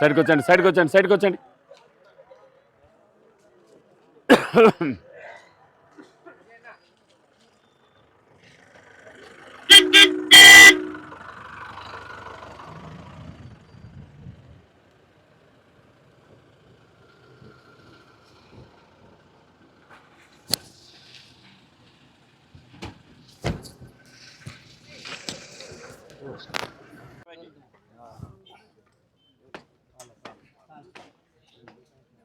సైడ్కి వచ్చండి సైడ్కి వచ్చండి సైడ్కి వచ్చండి Thank you అభిమానంతో కట్టించింది అది రాయిదే అప్పుడు ఆ? ఇది మట్టి ఇల్లు వేస్తే. మల్లెల రాయి ఇది రాయి మల్- ఇది చూడు నా weight చూడు ఎంత ఉన్నదో. Weight చూడు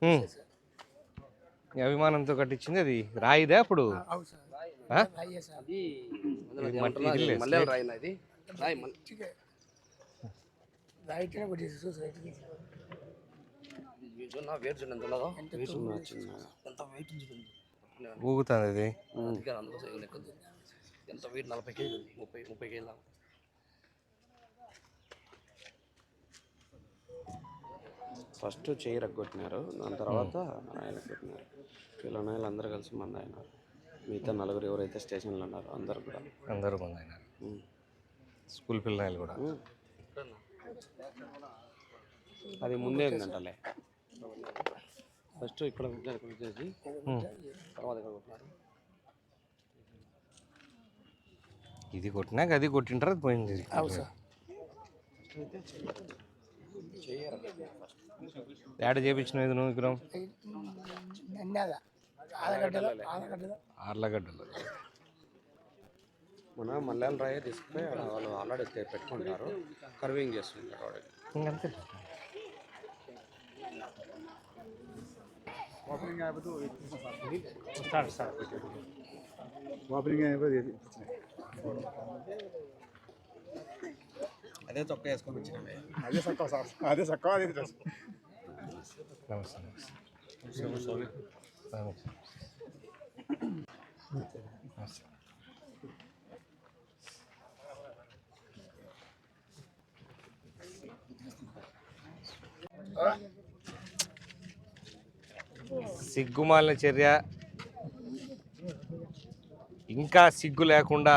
చిన్న. ఎంత weight ఉంది చూడు. ఊగుతుంది అది. ఎంత వెయిట్ నలభై ఉంది. ముప్పై ముప్పై కేజీలు ఫస్ట్ చేయి రగ్గొట్టినారు దాని తర్వాత ఆయన కొట్టినారు. పిల్లనాయలు అందరూ కలిసి మంది అయినారు మిగతా నలుగురు ఎవరైతే స్టేషన్లో ఉన్నారో అందరు కూడా. అందరూ మంది అయినారు. స్కూల్ పిల్లలు కూడా. అది ముందే ఉందంటలే. ఫస్ట్ ఇక్కడ కొట్టినారు ఇక్కడ వచ్చేసి. తర్వాత ఇక్కడ కొట్టినారు. ఇది కొట్టినాక అది కొట్టింటారు అది పోయింది. ఏడ చేపించిన ఇది నువ్వు విగ్రహం ఆర్లగడ్డలు. మన మల్లెల రాయి తీసుకుపోయి ఆడ వాళ్ళు ఆల్రెడీ పెట్టుకుంటారు. కర్వింగ్ చేస్తుంటారు ఇంకంతే? అదే చొక్క వేసుకొని వచ్చినవే నమస్తే నమస్తే నమస్తే. నమస్తే. సిగ్గుమాలిన చర్య ఇంకా సిగ్గు లేకుండా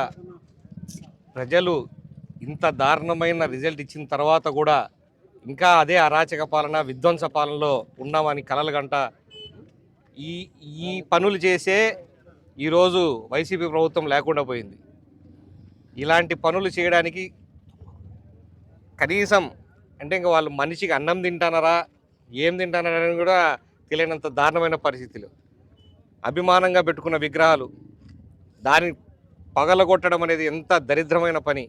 ప్రజలు ఇంత దారుణమైన రిజల్ట్ ఇచ్చిన తర్వాత కూడా ఇంకా అదే అరాచక పాలన విధ్వంస పాలనలో ఉన్నామని కలలుగంట ఈ ఈ పనులు చేసే ఈరోజు వైసీపీ ప్రభుత్వం లేకుండా పోయింది. ఇలాంటి పనులు చేయడానికి కనీసం అంటే ఇంకా వాళ్ళు మనిషికి అన్నం తింటానరా ఏం తింటానని కూడా తెలియనంత దారుణమైన పరిస్థితులు. అభిమానంగా పెట్టుకున్న విగ్రహాలు దాని పగలగొట్టడం అనేది ఎంత దరిద్రమైన పని.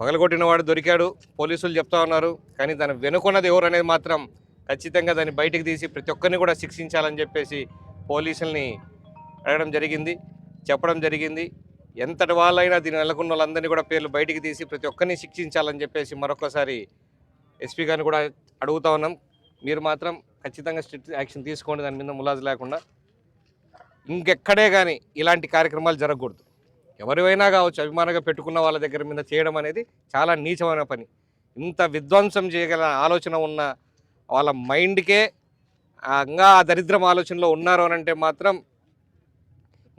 పగలగొట్టిన వాడు దొరికాడు పోలీసులు చెప్తా ఉన్నారు. కానీ దాని వెనుకున్నది ఎవరనేది మాత్రం ఖచ్చితంగా దాన్ని బయటికి తీసి ప్రతి ఒక్కరిని కూడా శిక్షించాలని చెప్పేసి పోలీసుల్ని అడగడం జరిగింది చెప్పడం జరిగింది. ఎంతటి వాళ్ళైనా దీని నెలకొన్న వాళ్ళందరినీ కూడా పేర్లు బయటికి తీసి ప్రతి ఒక్కరిని శిక్షించాలని చెప్పేసి మరొకసారి ఎస్పీ గారిని కూడా అడుగుతా ఉన్నాం. మీరు మాత్రం ఖచ్చితంగా స్ట్రిక్ట్ యాక్షన్ తీసుకోండి దాని మీద ములాజు లేకుండా. ఇంకెక్కడే కానీ ఇలాంటి కార్యక్రమాలు జరగకూడదు. ఎవరివైనా కావచ్చు అభిమానంగా పెట్టుకున్న వాళ్ళ దగ్గర మీద చేయడం అనేది చాలా నీచమైన పని. ఇంత విధ్వంసం చేయగల ఆలోచన ఉన్న వాళ్ళ మైండ్కే ఇంకా ఆ దరిద్రం ఆలోచనలో ఉన్నారు అని అంటే మాత్రం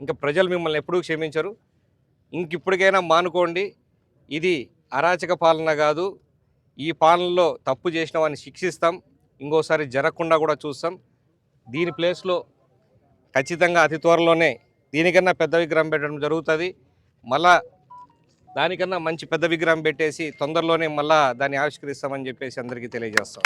ఇంకా ప్రజలు మిమ్మల్ని ఎప్పుడూ క్షమించరు. ఇంక ఇప్పటికైనా మానుకోండి. ఇది అరాచక పాలన కాదు. ఈ పాలనలో తప్పు చేసిన వాడిని శిక్షిస్తాం. ఇంకోసారి జరగకుండా కూడా చూస్తాం. దీని ప్లేస్లో ఖచ్చితంగా అతి త్వరలోనే దీనికన్నా పెద్ద విగ్రహం పెట్టడం జరుగుతుంది. మళ్ళా దానికన్నా మంచి పెద్ద విగ్రహం పెట్టేసి తొందరలోనే మళ్ళా దాన్ని ఆవిష్కరిస్తామని చెప్పేసి అందరికీ తెలియజేస్తాం.